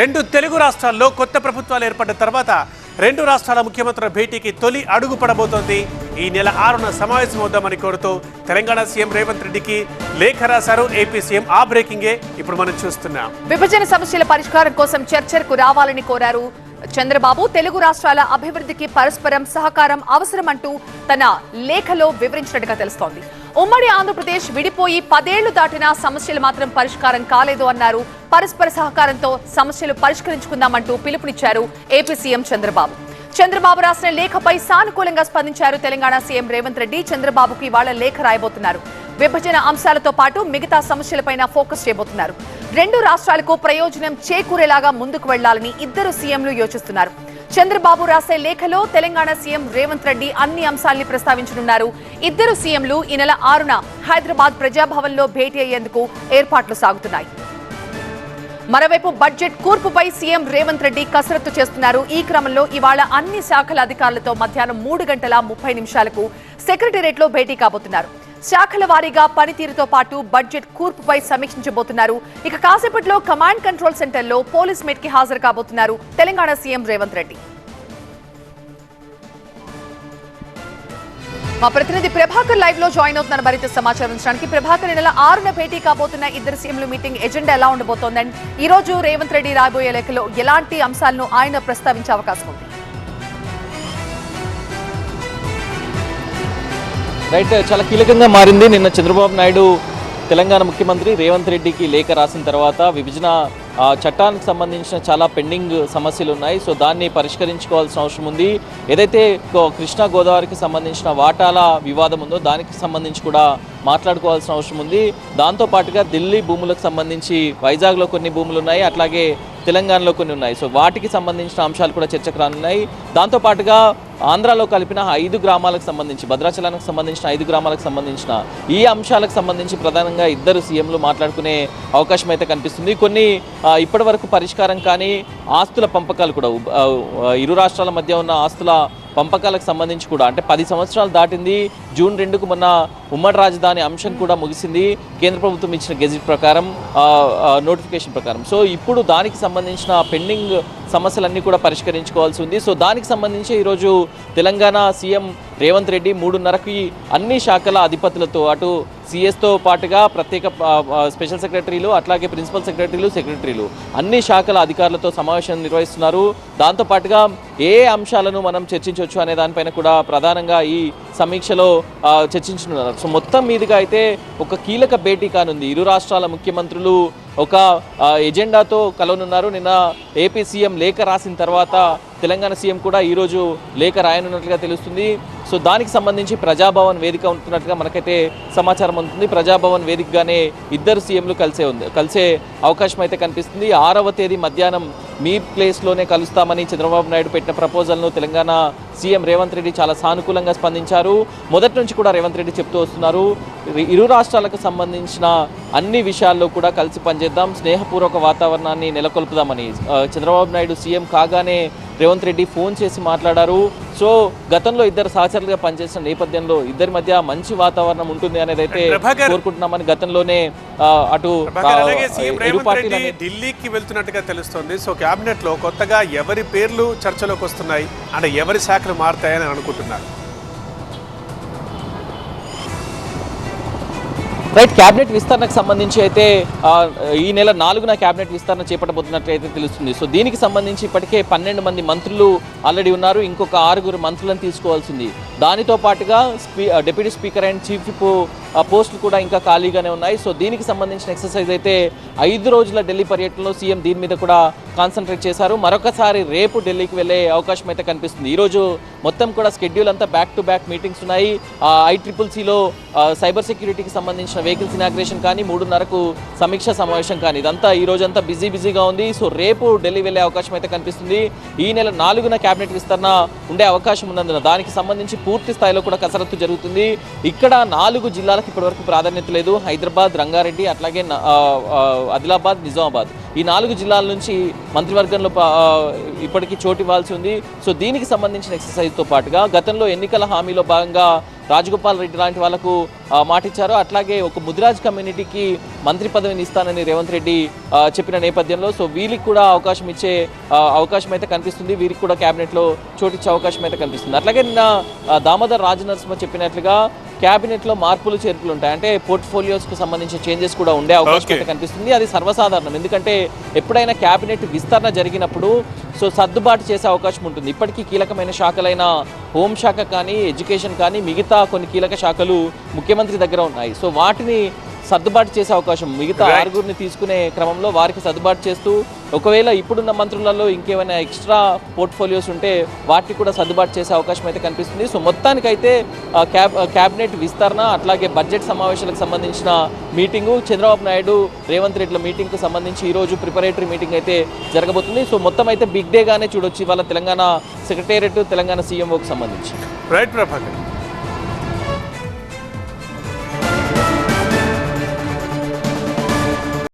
రెండు తెలుగు రాష్ట్రాల్లో కొత్త ప్రభుత్వాలు ఏర్పడ్డ తర్వాత రెండు రాష్ట్రాల ముఖ్యమంత్రుల భేటీకి తొలి అడుగు పడబోతోంది. ఈ నెల ఆరున సమావేశం అవుదామని కోరుతూ తెలంగాణ సీఎం రేవంత్ రెడ్డికి లేఖ రాశారు. ఏపీ సీఎం ఆ బ్రేకింగే ఇప్పుడు మనం చూస్తున్నాం. విభజన సమస్యల పరిష్కారం కోసం చర్చలకు రావాలని కోరారు. చంద్రబాబు తెలుగు రాష్ట్రాల అభివృద్ధికి పరస్పరం సహకారం అవసరమంటూ తన లేఖలో వివరించినట్టుగా తెలుస్తోంది. ఉమ్మడి ఆంధ్రప్రదేశ్ విడిపోయి పదేళ్ళు దాటినా సమస్యలు మాత్రం పరిష్కారం కాలేదు అన్నారు. పరస్పర సహకారంతో సమస్యలు పరిష్కరించుకుందామంటూ పిలుపునిచ్చారు ఏపీ సీఎం చంద్రబాబు. చంద్రబాబు రాసిన లేఖపై సానుకూలంగా స్పందించారు తెలంగాణ సీఎం రేవంత్ రెడ్డి. చంద్రబాబుకు ఇవాళ లేఖ రాయబోతున్నారు. విభజన అంశాలతో పాటు మిగతా సమస్యలపైన ఫోకస్ చేయబోతున్నారు. రెండు రాష్ట్రాలకు ప్రయోజనం చేకూరేలాగా ముందుకు వెళ్ళాలని ఇద్దరు సీఎంలు యోచిస్తున్నారు. చంద్రబాబు రాసే లేఖలో తెలంగాణ సీఎం రేవంత్ రెడ్డి అన్ని అంశాల్ని ప్రస్తావించనున్నారు. ఇద్దరు సీఎంలు ఈ నెల ఆరున హైదరాబాద్ ప్రజాభవన్లో భేటీ అయ్యేందుకు ఏర్పాట్లు సాగుతున్నాయి. మరోవైపు బడ్జెట్ కూర్పుపై సీఎం రేవంత్ రెడ్డి కసరత్తు చేస్తున్నారు. ఈ క్రమంలో ఇవాళ అన్ని శాఖల అధికారులతో మధ్యాహ్నం మూడు గంటల ముప్పై నిమిషాలకు సెక్రటేరియట్లో భేటీ కాబోతున్నారు. శాఖల వారీగా పనితీరుతో పాటు బడ్జెట్ కూర్పుపై సమీక్షించబోతున్నారు. ఇక కాసేపట్లో కమాండ్ కంట్రోల్ సెంటర్లో పోలీస్ మీట్కి హాజరు కాబోతున్నారు తెలంగాణ సీఎం రేవంత్ రెడ్డి. మా ప్రతినిధి ప్రభాకర్ లైవ్లో జాయిన్ అవుతున్నారు మరింత సమాచారం ఇచ్చడానికి ప్రభాకర్ నెల ఆరున భేటీ కాబోతున్న ఇద్దరు సీఎంలు మీటింగ్ ఎజెండా ఎలా ఉండబోతోందండి ఈ రోజు రేవంత్ రెడ్డి రాబోయే లేఖలో ఎలాంటి అంశాలను ఆయన ప్రస్తావించే అవకాశం ఉంది? రైట్ చాలా కీలకంగా మారింది. నిన్న చంద్రబాబు నాయుడు తెలంగాణ ముఖ్యమంత్రి రేవంత్ రెడ్డికి లేఖ రాసిన తర్వాత విభజన చట్టానికి సంబంధించిన చాలా పెండింగ్ సమస్యలు ఉన్నాయి. సో దాన్ని పరిష్కరించుకోవాల్సిన అవసరం ఉంది. ఏదైతే కృష్ణా గోదావరికి సంబంధించిన వాటాల వివాదం ఉందో దానికి సంబంధించి కూడా మాట్లాడుకోవాల్సిన అవసరం ఉంది. దాంతో పాటుగా ఢిల్లీ భూములకు సంబంధించి వైజాగ్లో కొన్ని భూములు ఉన్నాయి. అట్లాగే తెలంగాణలో కొన్ని ఉన్నాయి. సో వాటికి సంబంధించిన అంశాలు కూడా చర్చకు రానున్నాయి. దాంతోపాటుగా ఆంధ్రాలో కలిపిన ఐదు గ్రామాలకు సంబంధించి భద్రాచలానికి సంబంధించిన ఐదు గ్రామాలకు సంబంధించిన ఈ అంశాలకు సంబంధించి ప్రధానంగా ఇద్దరు సీఎంలు మాట్లాడుకునే అవకాశం అయితే కనిపిస్తుంది. కొన్ని ఇప్పటివరకు ఇప్పటి పరిష్కారం కానీ ఆస్తుల పంపకాలు కూడా ఇరు రాష్ట్రాల మధ్య ఉన్న ఆస్తుల పంపకాలకు సంబంధించి కూడా అంటే పది సంవత్సరాలు దాటింది. జూన్ రెండుకు మొన్న ఉమ్మడి రాజధాని అంశం కూడా ముగిసింది. కేంద్ర ప్రభుత్వం ఇచ్చిన గెజిట్ ప్రకారం నోటిఫికేషన్ ప్రకారం. సో ఇప్పుడు దానికి సంబంధించిన పెండింగ్ సమస్యలన్నీ కూడా పరిష్కరించుకోవాల్సి ఉంది. సో దానికి సంబంధించి ఈరోజు తెలంగాణ సీఎం రేవంత్ రెడ్డి మూడున్నరకి అన్ని శాఖల అధిపతులతో అటు సిఎస్తో పాటుగా ప్రత్యేక స్పెషల్ సెక్రటరీలు అట్లాగే ప్రిన్సిపల్ సెక్రటరీలు సెక్రటరీలు అన్ని శాఖల అధికారులతో సమావేశం నిర్వహిస్తున్నారు. దాంతో పాటుగా ఏ అంశాలను మనం చర్చించవచ్చు అనే దానిపైన కూడా ప్రధానంగా ఈ సమీక్షలో ఆ, చర్చించనున్నారు. సో మొత్తం మీదుగా అయితే ఒక కీలక భేటీ కానుంది. ఇరు రాష్ట్రాల ముఖ్యమంత్రులు ఒక ఎజెండాతో కలవనున్నారు. నిన్న ఏపీ సీఎం లేఖ రాసిన తర్వాత తెలంగాణ సీఎం కూడా ఈరోజు లేఖ రాయనున్నట్లుగా తెలుస్తుంది. సో దానికి సంబంధించి ప్రజాభవన్ వేదిక ఉంటున్నట్టుగా మనకైతే సమాచారం ఉంటుంది ప్రజాభవన్ వేదికగానే ఇద్దరు సీఎంలు కలిసే ఉంది కలిసే అవకాశం అయితే కనిపిస్తుంది. ఆరవ తేదీ మధ్యాహ్నం మీ ప్లేస్లోనే కలుస్తామని చంద్రబాబు నాయుడు పెట్టిన ప్రపోజల్ను తెలంగాణ సీఎం రేవంత్ రెడ్డి చాలా సానుకూలంగా స్పందించారు. మొదటి నుంచి కూడా రేవంత్ రెడ్డి చెప్తూ వస్తున్నారు. ఇరు- రాష్ట్రాలకు సంబంధించిన అన్ని విషయాల్లో కూడా కలిసి పనిచేద్దాం. స్నేహపూర్వక వాతావరణాన్ని నెలకొల్పుదామని చంద్రబాబు నాయుడు సీఎం కాగానే రేవంత్ రెడ్డి ఫోన్ చేసి మాట్లాడారు. సో గతంలో ఇద్దరు సహచరులుగా పనిచేసిన నేపథ్యంలో ఇద్దరి మధ్య మంచి వాతావరణం ఉంటుంది అనేది అయితే. కోరుకుంటున్నామని గతంలోనే అటు ఢిల్లీకి వెళ్తున్నట్టుగా తెలుస్తోంది. సో కేబినెట్లో కొత్తగా ఎవరి పేర్లు చర్చలోకి వస్తున్నాయి? అంటే ఎవరి శాఖలు మారుతాయని అనుకుంటున్నారు? రైట్ క్యాబినెట్ విస్తరణకు సంబంధించి అయితే ఈ నెల నాలుగున క్యాబినెట్ విస్తరణ చేపట్టబోతున్నట్లు అయితే తెలుస్తుంది. సో దీనికి సంబంధించి ఇప్పటికే పన్నెండు మంది మంత్రులు ఆల్రెడీ ఉన్నారు. ఇంకొక ఆరుగురు మంత్రులను తీసుకోవాల్సింది. దానితో పాటుగా స్పీ డిప్యూటీ స్పీకర్ అండ్ చీఫ్ పోస్టులు కూడా ఇంకా ఖాళీగానే ఉన్నాయి. సో దీనికి సంబంధించిన ఎక్సర్సైజ్ అయితే ఐదు రోజుల ఢిల్లీ పర్యటనలో సీఎం దీని మీద కూడా కాన్సన్ట్రేట్ చేశారు. మరొకసారి రేపు ఢిల్లీకి వెళ్ళే అవకాశం అయితే కనిపిస్తుంది. ఈరోజు మొత్తం కూడా స్కెడ్యూల్ అంతా బ్యాక్ టు బ్యాక్ మీటింగ్స్ ఉన్నాయి. ఐ ట్రిపుల్ సైబర్ సెక్యూరిటీకి సంబంధించిన వెహికల్స్ ఇనాగ్రేషన్ కానీ మూడున్నరకు సమీక్ష సమావేశం కానీ ఇదంతా ఈ రోజంతా బిజీ బిజీగా ఉంది. సో రేపు ఢిల్లీ వెళ్ళే అవకాశం అయితే కనిపిస్తుంది. ఈ నెల నాలుగున కేబినెట్ విస్తరణ ఉండే అవకాశం ఉన్నందున దానికి సంబంధించి పూర్తి స్థాయిలో కూడా కసరత్తు జరుగుతుంది. ఇక్కడ నాలుగు జిల్లాలకు ఇప్పటివరకు ప్రాధాన్యత లేదు. హైదరాబాద్ రంగారెడ్డి అట్లాగే ఆదిలాబాద్ నిజామాబాద్. ఈ నాలుగు జిల్లాల నుంచి మంత్రివర్గంలో ఇప్పటికీ చోటు ఇవ్వాల్సి ఉంది. సో దీనికి సంబంధించిన ఎక్సర్సైజ్తో పాటుగా గతంలో ఎన్నికల హామీలో భాగంగా రాజగోపాల్ రెడ్డి లాంటి వాళ్ళకు ఆ, మాటిచ్చారు. అట్లాగే ఒక ముదిరాజ్ కమ్యూనిటీకి మంత్రి పదవిని ఇస్తానని రేవంత్ రెడ్డి చెప్పిన నేపథ్యంలో. సో వీరికి కూడా అవకాశం ఇచ్చే అవకాశం అయితే కనిపిస్తుంది. వీరికి కూడా క్యాబినెట్లో చోటిచ్చే అవకాశం అయితే కనిపిస్తుంది. అట్లాగే నిన్న దామోదర్ రాజనరసింహ చెప్పినట్లుగా క్యాబినెట్లో మార్పులు చేర్పులు ఉంటాయి. అంటే పోర్ట్ఫోలియోస్కు సంబంధించిన చేంజెస్ కూడా ఉండే అవకాశం కనిపిస్తుంది. అది సర్వసాధారణం. ఎందుకంటే ఎప్పుడైనా క్యాబినెట్ విస్తరణ జరిగినప్పుడు సో సర్దుబాటు చేసే అవకాశం ఉంటుంది. ఇప్పటికీ కీలకమైన శాఖలైన హోంశాఖ కానీ ఎడ్యుకేషన్ కానీ మిగతా కొన్ని కీలక శాఖలు ముఖ్యమంత్రి దగ్గర ఉన్నాయి. సో వాటిని సర్దుబాటు చేసే అవకాశం. మిగతా. ఆరుగురిని తీసుకునే క్రమంలో వారికి సర్దుబాటు చేస్తూ ఒకవేళ ఇప్పుడున్న మంత్రులలో ఇంకేమైనా ఎక్స్ట్రా పోర్ట్ఫోలియోస్ ఉంటే వాటిని కూడా సర్దుబాటు చేసే అవకాశం అయితే కనిపిస్తుంది. సో మొత్తానికైతే క్యాబ్ క్యాబినెట్ విస్తరణ అట్లాగే బడ్జెట్ సమావేశాలకు సంబంధించిన మీటింగు చంద్రబాబు నాయుడు రేవంత్ రెడ్డిల మీటింగ్కు సంబంధించి ఈ రోజు ప్రిపరేటరీ మీటింగ్ అయితే జరగబోతుంది. సో మొత్తం అయితే బిగ్ డేగానే చూడొచ్చు. ఇవాళ తెలంగాణ సెక్రటేరియట్ తెలంగాణ సీఎంఓకి సంబంధించి. రైట్ ప్రభాకర్